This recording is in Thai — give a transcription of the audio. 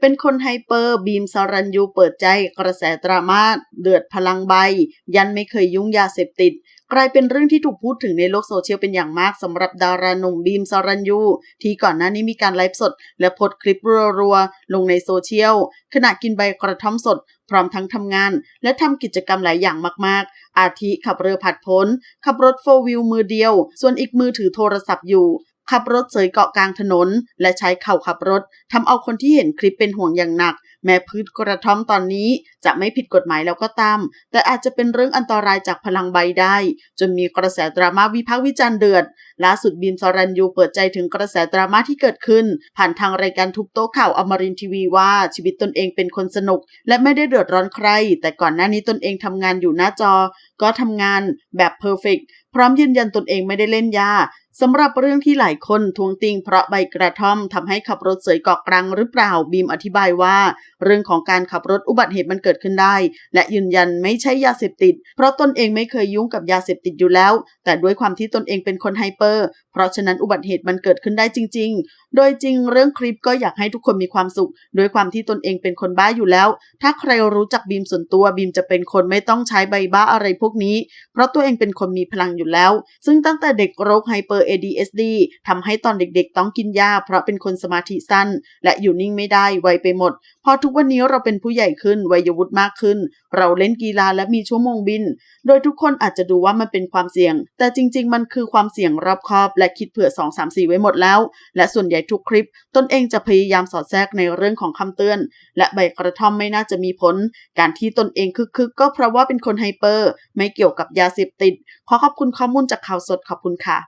เป็นคนไฮเปอร์บีมสรัญยูเปิดใจกระแสดราม่าเดือดพลังใบ ยันไม่เคยยุ่งยาเสพติด กลายเป็นเรื่องที่ถูกพูดถึงในโลกโซเชียลเป็นอย่างมากสำหรับดาราหนุ่มบีมสรัญยูที่ก่อนหน้านี้มีการไลฟ์สด และโพสคลิปรัวๆ ลงในโซเชียล ขณะกินใบกระท่อมสด พร้อมทั้งทำงาน และทำกิจกรรมหลายอย่างมากๆ อาทิขับเรือผัดพ้น ขับรถโฟวิลมือเดียว ส่วนอีกมือถือโทรศัพท์อยู่ ขับรถเสยเกาะกลางถนน และใช้เข่าขับรถทำเอาคนที่เห็นคลิปเป็นห่วงอย่างหนัก แม้พืชกระท่อมตอนนี้จะไม่ผิดกฎหมายแล้วก็ตาม แต่อาจจะเป็นเรื่องอันตรายจากพลังใบได้ จนมีกระแสดราม่าวิพากษ์วิจารณ์เดือดล่าสุดบีมสรัญยูเปิดใจถึงกระแสดราม่าที่เกิดขึ้น ผ่านทางรายการทุบโต๊ะข่าวอมรินทีวีว่าชีวิตตนเองเป็นคนสนุก และไม่ได้เดือดร้อนใคร แต่ก่อนหน้านี้ตนเองทำงานอยู่หน้าจอ ก็ทำงานแบบเพอร์เฟก พร้อมยืนยันตนเองไม่ได้เล่นยาสำหรับเรื่องที่หลายคนทวงติงเพราะใบกระท่อมทำให้ขับรถเสยเกาะกลางหรือเปล่าบีมอธิบายว่า เรื่องของการขับรถอุบัติเหตุมันเกิดขึ้นได้ และยืนยันไม่ใช่ยาเสพติด เพราะตนเองไม่เคยยุ่งกับยาเสพติดอยู่แล้ว แต่ด้วยความที่ตนเองเป็นคนไฮเปอร์ เพราะฉะนั้นอุบัติเหตุมันเกิดขึ้นได้จริง ๆ โดยจริงเรื่องคลิปก็อยากให้ทุกคนมีความสุขด้วยความที่ตนเองเป็นคนบ้าอยู่แล้ว ถ้าใครรู้จักบีมส่วนตัวบีมจะเป็นคนไม่ต้องใช้ใบบ้าอะไรพวกนี้ เพราะตัวเองเป็นคนมีพลังอยู่แล้ว ซึ่งตั้งแต่เด็กโรคไฮเปอร์ ADSD ทำให้ตอนเด็กๆ ต้องกินยาเพราะเป็นคนสมาธิสั้น และอยู่นิ่งไม่ได้ไวไปหมด พอทุกวันนี้เราเป็นผู้ใหญ่ขึ้นวัยวุฒิมากขึ้น เราเล่นกีฬาและมีชั่วโมงบิน โดยทุกคนอาจจะดูว่ามันเป็นความเสี่ยง แต่จริง ๆ มันคือความเสี่ยงรอบคอบ และคิดเผื่อ 2 3 4 ไว้หมดแล้ว และส่วนใหญ่ทุกคลิป ตนเองจะพยายามสอดแทรกในเรื่องของคำเตือน และใบกระท่อมไม่น่าจะมีผล การที่ตนเองคึกๆก็เพราะว่าเป็นคนไฮเปอร์ ไม่เกี่ยวกับยาเสพติด ขอขอบคุณคุณข้อมูลจากข่าวสดขอบคุณค่ะ